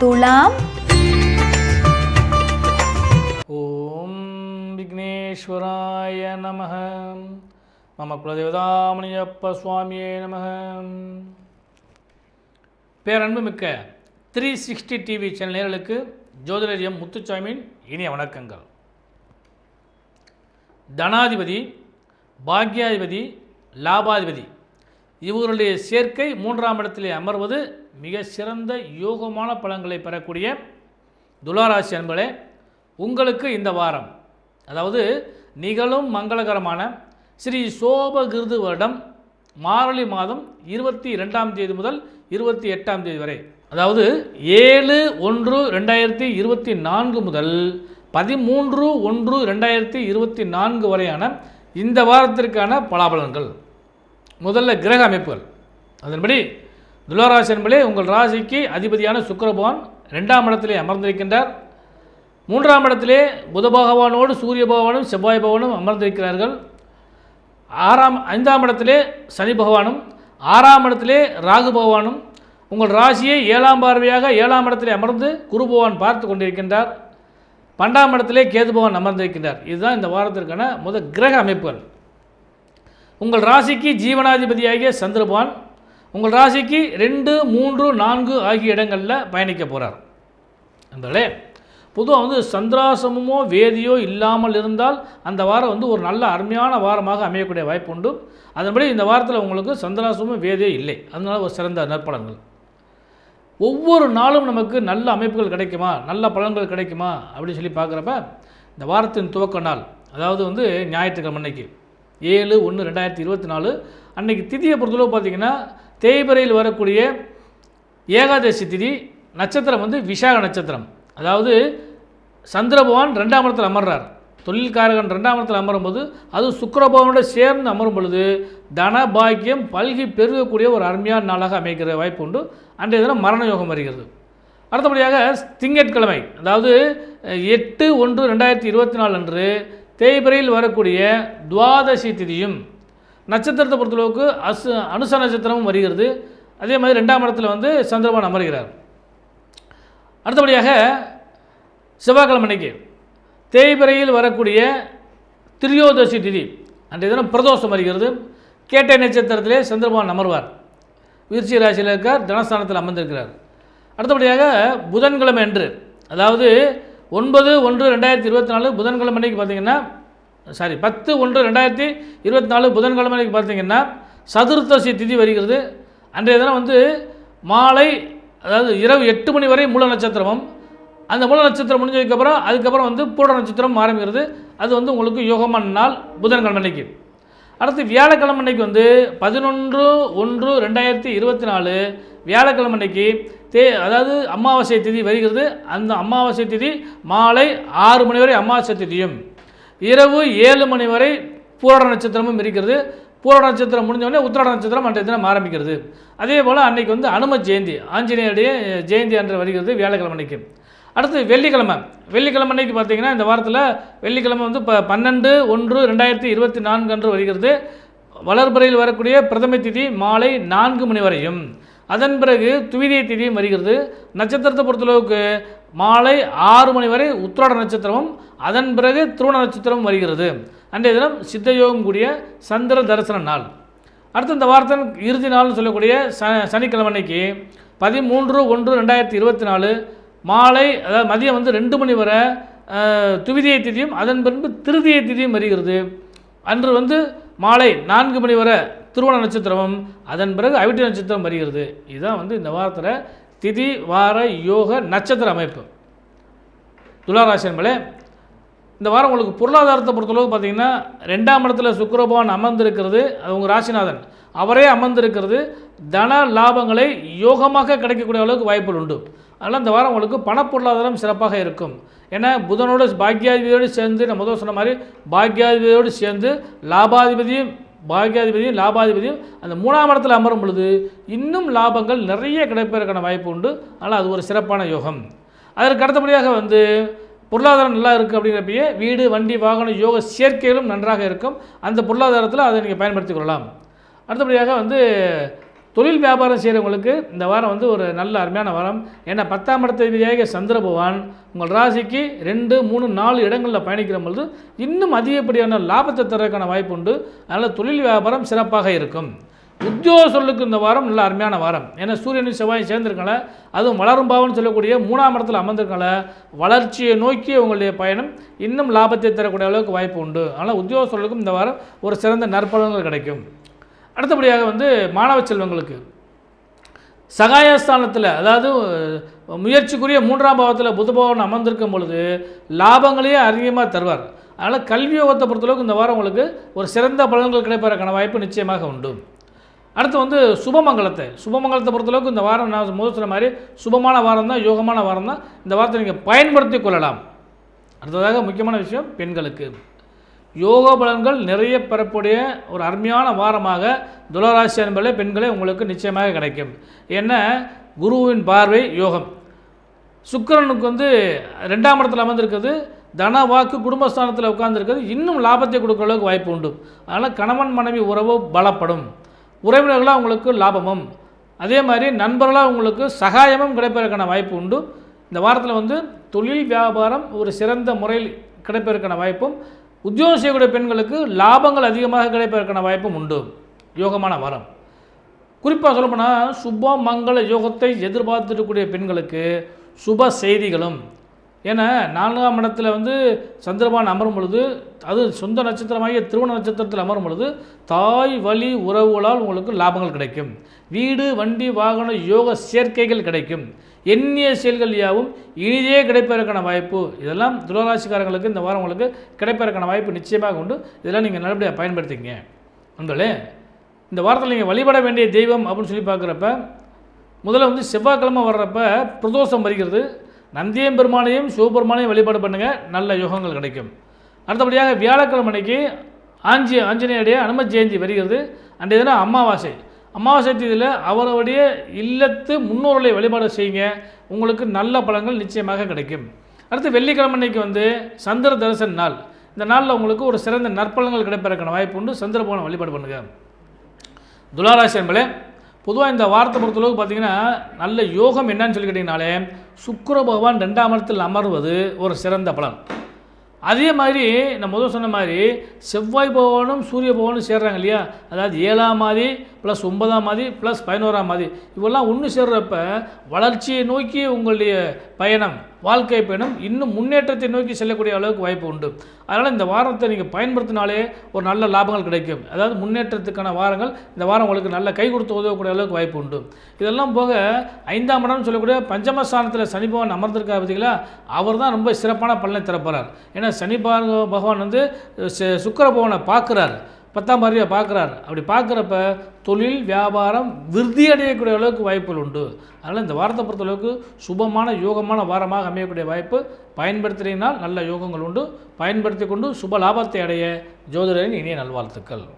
துலாம் ஓம் விக்னேஸ்வராய நம மம குலதேவதாமணியப்ப சுவாமியே நம பேரன்பு மிக்க த்ரீ சிக்ஸ்டி டிவி சேனல் நேர்களுக்கு ஜோதிடர் முத்துச்சாமியின் இனிய வணக்கங்கள். தனாதிபதி பாக்யாதிபதி லாபாதிபதி இவர்களுடைய சேர்க்கை மூன்றாம் இடத்திலே அமர்வது மிக சிறந்த யோகமான பலன்களை பெறக்கூடிய துளாராசி அன்பர்களே உங்களுக்கு இந்த வாரம் அதாவது நிகழும் மங்களகரமான ஸ்ரீ சோபகிருது வருடம் மாரளி மாதம் இருபத்தி ரெண்டாம் தேதி முதல் இருபத்தி எட்டாம் தேதி வரை அதாவது ஏழு ஒன்று ரெண்டாயிரத்தி இருபத்தி நான்கு முதல் பதிமூன்று ஒன்று ரெண்டாயிரத்தி இருபத்தி நான்கு வரையான இந்த வாரத்திற்கான பலாபலன்கள். முதல்ல கிரக அமைப்புகள். அதன்படி துளாராசி என்பதே உங்கள் ராசிக்கு அதிபதியான சுக்கரபகவான் ரெண்டாம் இடத்திலே அமர்ந்திருக்கின்றார். மூன்றாம் இடத்திலே புத பகவானோடு சூரிய பகவானும் செவ்வாய் பகவானும் அமர்ந்திருக்கிறார்கள். ஆறாம் ஐந்தாம் இடத்திலே சனி பகவானும் ஆறாம் இடத்திலே ராகு பகவானும் உங்கள் ராசியை ஏழாம் பார்வையாக ஏழாம் இடத்திலே அமர்ந்து குரு பகவான் பார்த்து கொண்டிருக்கின்றார். பன்னெண்டாம் இடத்திலே கேது பகவான் அமர்ந்திருக்கின்றார். இதுதான் இந்த வாரத்திற்கான முதல் கிரக அமைப்புகள். உங்கள் ராசிக்கு ஜீவனாதிபதியாகிய சந்திரபவான் உங்கள் ராசிக்கு ரெண்டு மூன்று நான்கு ஆகிய இடங்களில் பயணிக்க போகிறார் நண்பர்களே பொதுவாக வந்து சந்திராசமமோ வேதியோ இல்லாமல் இருந்தால் அந்த வாரம் வந்து ஒரு நல்ல அருமையான வாரமாக அமையக்கூடிய வாய்ப்பு உண்டு. அதன்படி இந்த வாரத்தில் உங்களுக்கு சந்திராசமும் வேதியோ இல்லை. அதனால் ஒரு சிறந்த நற்பலன்கள். ஒவ்வொரு நாளும் நமக்கு நல்ல அமைப்புகள் கிடைக்குமா? நல்ல பலன்கள் கிடைக்குமா? அப்படின்னு சொல்லி பார்க்குறப்ப இந்த வாரத்தின் துவக்க நாள் அதாவது வந்து ஞாயிற்றுக்கிழமை அன்னைக்கு ஏழு ஒன்று ரெண்டாயிரத்தி இருபத்தி நாலு அன்னைக்கு திதியை பொறுத்தளவு பார்த்தீங்கன்னா தேய்பிரையில் வரக்கூடிய ஏகாதசி திதி நட்சத்திரம் வந்து விஷாக நட்சத்திரம். அதாவது சந்திரபகவான் ரெண்டாம் இடத்தில் அமர்றார். தொழில்காரகன் ரெண்டாம் இடத்தில் அமரும்போது அது சுக்கரபவனோட சேர்ந்து அமரும் பொழுது தன பாக்கியம் பல்கி பெருகக்கூடிய ஒரு அருமையான நாளாக அமைக்கிற வாய்ப்பு உண்டு. அன்றைய தினம் மரண யோகம் வருகிறது. அடுத்தபடியாக திங்கட்கிழமை அதாவது எட்டு ஒன்று ரெண்டாயிரத்தி இருபத்தி நாலு அன்று தேய்பிரையில் வரக்கூடிய துவாதசி திதியும் நட்சத்திரத்தை பொறுத்தளவுக்கு அசு அனுச நட்சத்திரமும் வருகிறது. அதே மாதிரி ரெண்டாம் இடத்துல வந்து சந்திரபான் அமர்கிறார். அடுத்தபடியாக செவ்வாய்க்கிழமை அன்னைக்கு தேய்பிரையில் வரக்கூடிய திரியோதசி திதி அன்றைய தினம் பிரதோஷம் வருகிறது. கேட்டை நட்சத்திரத்திலே சந்திரபான் அமர்வார். விருச்சிக ராசியில் இருக்கார் தனஸ்தானத்தில் அமர்ந்திருக்கிறார். அடுத்தபடியாக புதன்கிழமை அன்று அதாவது ஒன்பது ஒன்று ரெண்டாயிரத்தி இருபத்தி நாலு புதன்கிழமை அன்னைக்கு பார்த்தீங்கன்னா சாரி பத்து ஒன்று ரெண்டாயிரத்தி இருபத்தி நாலு புதன்கிழமைக்கு அன்னைக்கு பார்த்தீங்கன்னா சதுர்த்தசி திதி வருகிறது. அன்றைய தினம் வந்து மாலை அதாவது இரவு எட்டு மணி வரை மூல நட்சத்திரமும் அந்த மூல நட்சத்திரம் முடிஞ்சதுக்கப்புறம் அதுக்கப்புறம் வந்து பூட நட்சத்திரம் ஆரம்பிக்கிறது. அது வந்து உங்களுக்கு யோகமான நாள் புதன்கிழமை அன்னைக்கு. அடுத்து வியாழக்கிழமை அன்னைக்கு வந்து பதினொன்று ஒன்று ரெண்டாயிரத்தி இருபத்தி நாலு வியாழக்கிழமை அன்னைக்கு தே அதாவது அமாவாசை திதி வருகிறது. அந்த அமாவாசை திதி மாலை ஆறு மணி வரை அமாவாசை திதியும். இரவு ஏழு மணி வரை பூராட நட்சத்திரமும் இருக்கிறது. பூராட நட்சத்திரம் முடிஞ்சோடனே உத்திராட நட்சத்திரம் அன்றைய தினம் ஆரம்பிக்கிறது. அதே போல் அன்றைக்கி வந்து அனும ஜெயந்தி ஆஞ்சநேயருடைய ஜெயந்தி அன்று வருகிறது வியாழக்கிழமை அன்னைக்கு. அடுத்து வெள்ளிக்கிழமை. வெள்ளிக்கிழமை அன்னைக்கு பார்த்தீங்கன்னா இந்த வாரத்தில் வெள்ளிக்கிழமை வந்து ப பன்னெண்டு ஒன்று ரெண்டாயிரத்தி இருபத்தி நான்கு அன்று வருகிறது. வளர்பறையில் வரக்கூடிய பிரதம திதி மாலை நான்கு மணி வரையும். அதன் பிறகு துவிதிய திதியும் வருகிறது. நட்சத்திரத்தை பொறுத்தளவுக்கு மாலை ஆறு மணி வரை உத்திராட நட்சத்திரமும் அதன் பிறகு திருவண நட்சத்திரமும் வருகிறது. அன்றைய தினம் சித்தயோகம் கூடிய சந்திர தரிசன நாள். அடுத்து இந்த வாரத்தின் இறுதி நாள்னு சொல்லக்கூடிய ச சனிக்கிழமை அன்னைக்கு பதிமூன்று ஒன்று ரெண்டாயிரத்தி இருபத்தி நாலு மாலை அதாவது மதியம் வந்து ரெண்டு மணி வரை துவிதியை திதியும் அதன் பின்பு திருதியை திதியும் வருகிறது. அன்று வந்து மாலை நான்கு மணி வரை திருவோண நட்சத்திரமும் அதன் பிறகு அவிட்ட நட்சத்திரம் வருகிறது. இதுதான் வந்து இந்த வாரத்தில் திதி வார யோக நட்சத்திர அமைப்பு. துளாராசி என்பளே இந்த வாரம் உங்களுக்கு பொருளாதாரத்தை பொறுத்தளவுக்கு பார்த்தீங்கன்னா ரெண்டாம் இடத்துல சுக்கரபவான் அமர்ந்திருக்கிறது அது உங்கள் ராசிநாதன். அவரே அமர்ந்திருக்கிறது தன லாபங்களை யோகமாக கிடைக்கக்கூடிய அளவுக்கு வாய்ப்புகள் உண்டு. அதனால் இந்த வாரம் உங்களுக்கு பணப்பொருளாதாரம் சிறப்பாக இருக்கும். ஏன்னா புதனோட பாக்யாதிபதியோடு சேர்ந்து நம்ம முதல் சொன்ன மாதிரி பாக்யாதிபதியோடு சேர்ந்து லாபாதிபதியும் பாக்யாதிபதியும் லாபாதிபதியும் அந்த மூணாம் இடத்துல அமரும் பொழுது இன்னும் லாபங்கள் நிறைய கிடைப்பதற்கான வாய்ப்பு உண்டு. அதனால் அது ஒரு சிறப்பான யோகம். அதற்கு அடுத்தபடியாக வந்து பொருளாதாரம் நல்லா இருக்குது அப்படிங்கிறப்பயே வீடு வண்டி வாகன யோக சேர்க்கைகளும் நன்றாக இருக்கும். அந்த பொருளாதாரத்தில் அதை நீங்கள் பயன்படுத்திக் கொள்ளலாம். அடுத்தபடியாக வந்து தொழில் வியாபாரம் செய்கிறவங்களுக்கு இந்த வாரம் வந்து ஒரு நல்ல அருமையான வாரம். ஏன்னா பத்தாம் இடத்த விதியாக சந்திர பகவான் உங்கள் ராசிக்கு ரெண்டு மூணு நாலு இடங்களில் பயணிக்கிற பொழுது இன்னும் அதிகப்படியான லாபத்தை தரதுக்கான வாய்ப்பு உண்டு. அதனால் தொழில் வியாபாரம் சிறப்பாக இருக்கும். உத்தியோக சொல்லுக்கு இந்த வாரம் நல்ல அருமையான வாரம். ஏன்னா சூரியனும் செவ்வாயும் சேர்ந்திருக்கல அதுவும் வளரும் பாவம்னு சொல்லக்கூடிய மூணாம் இடத்துல அமர்ந்திருக்கல வளர்ச்சியை நோக்கி உங்களுடைய பயணம் இன்னும் லாபத்தை தரக்கூடிய அளவுக்கு வாய்ப்பு உண்டு. அதனால் சொல்லுக்கும் இந்த வாரம் ஒரு சிறந்த நற்பலன்கள் கிடைக்கும். அடுத்தபடியாக வந்து மாணவ செல்வங்களுக்கு சகாயஸ்தானத்தில் அதாவது முயற்சிக்குரிய மூன்றாம் பாவத்தில் புத அமர்ந்திருக்கும் பொழுது லாபங்களையே அதிகமாக தருவார். அதனால் கல்வி யோகத்தை பொறுத்தளவுக்கு இந்த வாரம் உங்களுக்கு ஒரு சிறந்த பலன்கள் கிடைப்பதற்கான வாய்ப்பு நிச்சயமாக உண்டு. அடுத்து வந்து சுபமங்கலத்தை சுபமங்கலத்தை பொறுத்தளவுக்கு இந்த வாரம் நான் முதல் சொன்ன மாதிரி சுபமான வாரம் தான் யோகமான வாரம் தான். இந்த வாரத்தை நீங்கள் பயன்படுத்தி கொள்ளலாம். அடுத்ததாக முக்கியமான விஷயம் பெண்களுக்கு. யோக பலன்கள் நிறைய பெறக்கூடிய ஒரு அருமையான வாரமாக துளராசி அன்பர்களே பெண்களே உங்களுக்கு நிச்சயமாக கிடைக்கும். ஏன்னா குருவின் பார்வை யோகம். சுக்கிரனுக்கு வந்து ரெண்டாம் இடத்துல அமர்ந்திருக்குது தன வாக்கு குடும்பஸ்தானத்தில் உட்கார்ந்துருக்கிறது இன்னும் லாபத்தை கொடுக்குற அளவுக்கு வாய்ப்பு உண்டு. அதனால் கணவன் மனைவி உறவு பலப்படும். உறவினர்களாக உங்களுக்கு லாபமும். அதே மாதிரி நண்பர்களாக உங்களுக்கு சகாயமும் கிடைப்பதற்கான வாய்ப்பு உண்டு. இந்த வாரத்தில் வந்து தொழில் வியாபாரம் ஒரு சிறந்த முறையில் கிடைப்பதற்கான வாய்ப்பும் உத்தியோகம் செய்யக்கூடிய பெண்களுக்கு லாபங்கள் அதிகமாக கிடைப்பதற்கான வாய்ப்பும் உண்டு. யோகமான வரம். குறிப்பாக சொல்லப்போனால் சுப மங்கள யோகத்தை எதிர்பார்த்துருக்கக்கூடிய பெண்களுக்கு சுப செய்திகளும். ஏன்னா நான்காம் இடத்துல வந்து சந்திரபான் அமரும் பொழுது அது சொந்த நட்சத்திரமாகிய திருவண நட்சத்திரத்தில் அமரும் பொழுது தாய் வழி உறவுகளால் உங்களுக்கு லாபங்கள் கிடைக்கும். வீடு வண்டி வாகன யோக சேர்க்கைகள் கிடைக்கும். எண்ணிய செயல்கள் யாவும் இனிதே கிடைப்பதற்கான வாய்ப்பு. இதெல்லாம் துளராசிக்காரங்களுக்கு இந்த வாரம் உங்களுக்கு கிடைப்பதற்கான வாய்ப்பு நிச்சயமாக உண்டு. இதெல்லாம் நீங்கள் நல்லபடியாக பயன்படுத்திங்க நண்பர்களே இந்த வாரத்தில் நீங்கள் வழிபட வேண்டிய தெய்வம் அப்படின்னு சொல்லி பார்க்குறப்ப முதல்ல வந்து செவ்வாய்க்கிழமை வர்றப்ப பிரதோஷம் வருகிறது. நந்தியம் பெருமானையும் சிவபெருமானையும் வழிபாடு பண்ணுங்கள் நல்ல யோகங்கள் கிடைக்கும். அடுத்தபடியாக வியாழக்கிழமை அன்னைக்கு ஆஞ்சி ஆஞ்சநேயருடைய அனும ஜெயந்தி வருகிறது. அன்றைய தினம் அமாவாசை. அமாவாசை தேதியில் அவருடைய இல்லத்து முன்னோர்களை வழிபாடு செய்யுங்க. உங்களுக்கு நல்ல பலன்கள் நிச்சயமாக கிடைக்கும். அடுத்து வெள்ளிக்கிழமை அன்னைக்கு வந்து சந்திர தரிசன நாள். இந்த நாளில் உங்களுக்கு ஒரு சிறந்த நற்பலன்கள் கிடைப்பதற்கான வாய்ப்பு உண்டு. சந்திர பகவானை வழிபாடு பண்ணுங்கள் துளாராசி என்பளே பொதுவாக இந்த வாரத்தை பொறுத்தளவுக்கு பார்த்தீங்கன்னா நல்ல யோகம் என்னன்னு சொல்லி கேட்டிங்கனாலே சுக்கர பகவான் ரெண்டாம் இடத்தில் அமர்வது ஒரு சிறந்த பலன். அதே மாதிரி நான் முதல் சொன்ன மாதிரி செவ்வாய் பகவானும் சூரிய பகவானும் சேர்றாங்க இல்லையா? அதாவது ஏழாம் மாதி ப்ளஸ் ஒன்பதாம் மாதி ப்ளஸ் பதினோராம் மாதி இவெல்லாம் ஒன்று சேர்றப்ப வளர்ச்சியை நோக்கி உங்களுடைய பயணம். வாழ்க்கை பயணம் இன்னும் முன்னேற்றத்தை நோக்கி செல்லக்கூடிய அளவுக்கு வாய்ப்பு உண்டு. அதனால் இந்த வாரத்தை நீங்கள் பயன்படுத்தினாலே ஒரு நல்ல லாபங்கள் கிடைக்கும். அதாவது முன்னேற்றத்துக்கான வாரங்கள் இந்த வாரம் உங்களுக்கு நல்ல கை கொடுத்து உதவக்கூடிய அளவுக்கு வாய்ப்பு உண்டு. இதெல்லாம் போக ஐந்தாம் இடம்னு சொல்லக்கூடிய பஞ்சமஸ்தானத்தில் சனி பகவான் அமர்ந்திருக்கா பார்த்தீங்களா? அவர் தான் ரொம்ப சிறப்பான பலனை தரப்போகிறார் ஏன்னா சனி பகவான் வந்து சுக்கர பகவானை பார்க்குறாரு. பத்தாம் பார்வையை பார்க்குறாரு. அப்படி பார்க்குறப்ப தொழில் வியாபாரம் விருத்தி அடையக்கூடிய அளவுக்கு வாய்ப்புகள் உண்டு. அதனால் இந்த வாரத்தை பொறுத்தளவுக்கு சுபமான யோகமான வாரமாக அமையக்கூடிய வாய்ப்பு பயன்படுத்தினால் நல்ல யோகங்கள் உண்டு. பயன்படுத்தி கொண்டு சுப லாபத்தை அடைய ஜோதிடரின் இனிய நல்வாழ்த்துக்கள்.